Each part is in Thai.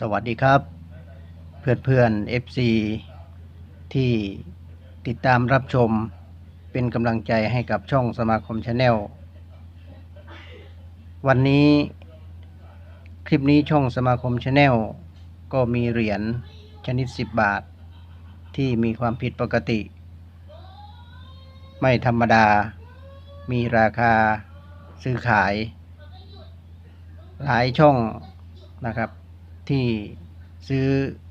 สวัสดีครับ เพื่อนเพื่อนๆ FC ที่ติดตามรับชมเป็นกำลังใจให้กับช่องสมาคมชาแนลวันนี้คลิปนี้ช่องสมาคมชาแนลก็มีเหรียญชนิด 10 บาท ที่มีความผิดปกติ ไม่ธรรมดา มีราคาซื้อขาย หลายช่องนะครับ ที่ซื้อ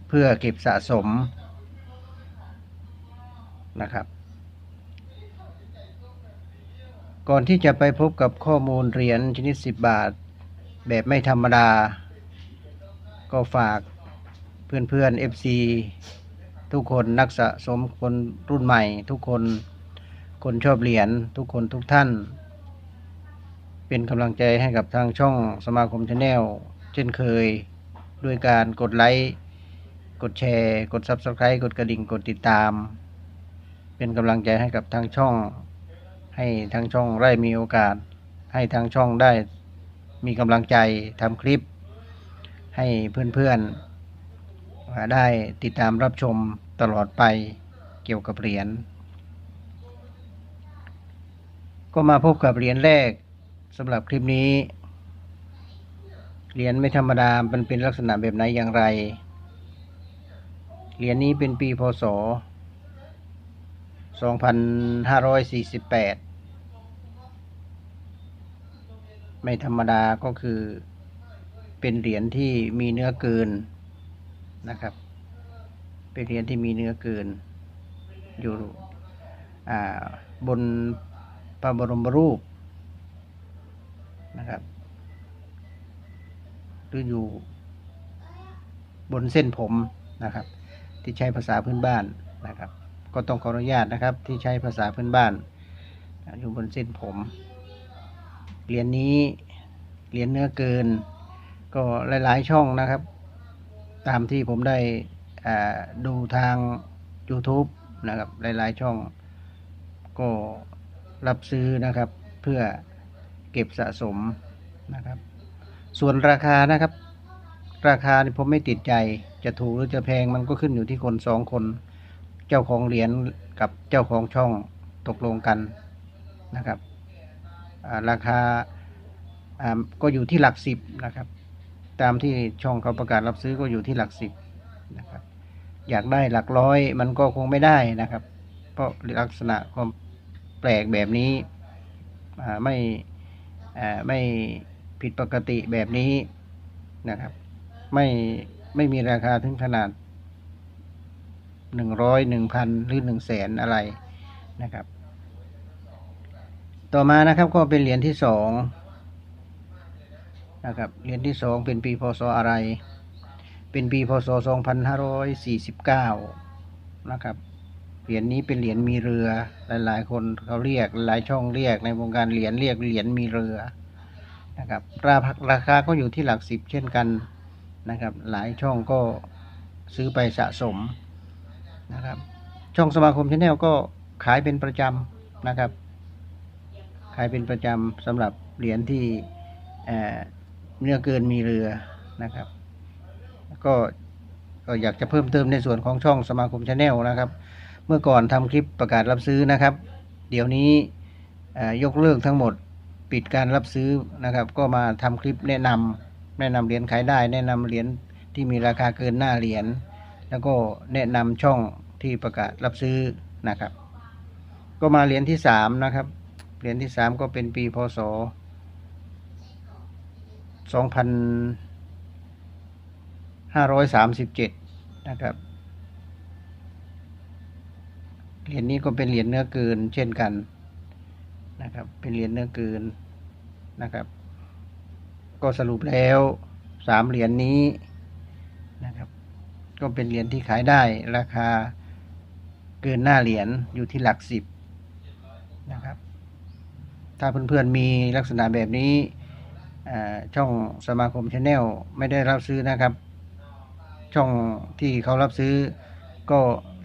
เพื่อเก็บสะสมนะครับ ก่อนที่จะไปพบกับข้อมูลเหรียญชนิด 10 บาท แบบไม่ธรรมดา ก็ฝากเพื่อนๆ FC ทุกคนนักสะสมคนรุ่นใหม่ ทุกคนคนชอบเหรียญทุกคนทุกท่าน เป็นกำลังใจให้กับทางช่องสมาคมชาแนลเช่นเคย ด้วยการกดไลค์กดแชร์ กด Subscribe กดกระดิ่งกดติดตาม เป็นกำลังใจให้กับทางช่อง ให้ทางช่องได้มีโอกาส ให้ทางช่องได้มีกำลังใจทำคลิป ให้เพื่อนๆได้ติดตามรับชมตลอดไปเกี่ยวกับเหรียญก็มาพบกับเหรียญแรกสำหรับคลิปนี้ เหรียญไม่ธรรมดา มันเป็นลักษณะแบบไหนอย่างไร เหรียญนี้เป็นปีพศ 2548 ไม่ธรรมดาก็คือเป็นเหรียญที่มีเนื้อเกินนะครับ เป็นเหรียญที่มีเนื้อเกิน อยู่บนพระบรมรูปนะครับ หรืออยู่บนเส้นผมนะครับ ที่ใช้ภาษาพื้นบ้านนะครับ ก็ต้องขออนุญาตนะครับ ที่ใช้ภาษาพื้นบ้าน อยู่บนเส้นผมเหรียญนี้เหรียญเนื้อเกิน ก็หลาย ๆ ช่องนะครับ ตามที่ผมได้ดูทาง YouTube นะครับ หลาย ๆ ช่อง ก็รับซื้อนะครับ เพื่อเก็บสะสมนะครับ ส่วนราคานะครับ ราคานี่ผมไม่ติดใจจะถูกหรือจะแพงมันก็ขึ้นอยู่ที่คนสองคน เจ้าของเหรียญกับเจ้าของช่องตกลงกันนะครับราคาก็อยู่ที่หลักสิบนะครับ ตามที่ช่องเขาประกาศรับซื้อก็อยู่ที่หลักสิบนะครับอยากได้หลักร้อยมันก็คงไม่ได้นะครับ เพราะลักษณะความแปลกแบบนี้ไม่ไม่ ผิดปกติแบบนี้นะครับ ไม่ไม่มีราคาถึงขนาดหนึ่งร้อยหนึ่งพันหรือหนึ่งแสนอะไรนะครับ ต่อมานะครับก็เป็นเหรียญที่สองนะครับเหรียญที่สองเป็นปีพศอะไร เป็นปีพศสองพันห้าร้อยสี่สิบเก้านะครับเหรียญนี้เป็นเหรียญมีเรือ หลาย ๆ คนเขาเรียกหลายช่องเรียกในวงการเหรียญเรียกเหรียญมีเรือ นะครับราคาราคาก็อยู่ที่หลักสิบเช่นกันนะครับหลายช่องก็ซื้อไปสะสมนะครับช่องสมาคมชาแนลก็ขายเป็นประจำนะครับ ขายเป็นประจำสำหรับเหรียญที่เอ่อเนื้อเกินมีเรือนะครับ ก็ก็อยากจะเพิ่มเติมในส่วนของช่องสมาคมชาแนลนะครับ เมื่อก่อนทำคลิปประกาศรับซื้อนะครับ เดี๋ยวนี้ยกเลิกทั้งหมด ปิดการรับซื้อนะครับ ก็มาทำคลิปแนะนำแนะนำเหรียญขายได้ แนะนำเหรียญที่มีราคาเกินหน้าเหรียญแล้วก็แนะนำช่องที่ประกาศรับซื้อนะครับ ก็มาเหรียญที่สามนะครับเหรียญที่สามก็เป็นปีพศสองพันห้าร้อยสามสิบเจ็ดนะครับเหรียญนี้ก็เป็นเหรียญเนื้อเกินเช่นกัน นะครับ เป็นเหรียญเนื้อเกินนะครับ ก็สรุปแล้วสามเหรียญนี้นะครับ ก็เป็นเหรียญที่ขายได้ราคาเกินหน้าเหรียญอยู่ที่หลักสิบนะครับ ถ้าเพื่อนๆมีลักษณะแบบนี้ช่องสมาคมชาแนลไม่ได้รับซื้อนะครับ ช่องที่เขารับซื้อก็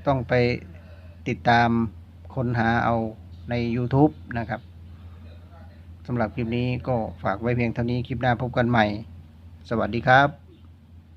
ต้องไปติดตามค้นหาเอา ใน YouTube นะครับสำหรับคลิปนี้ก็ฝากไว้เพียงเท่านี้คลิปหน้าพบกันใหม่ สวัสดีครับ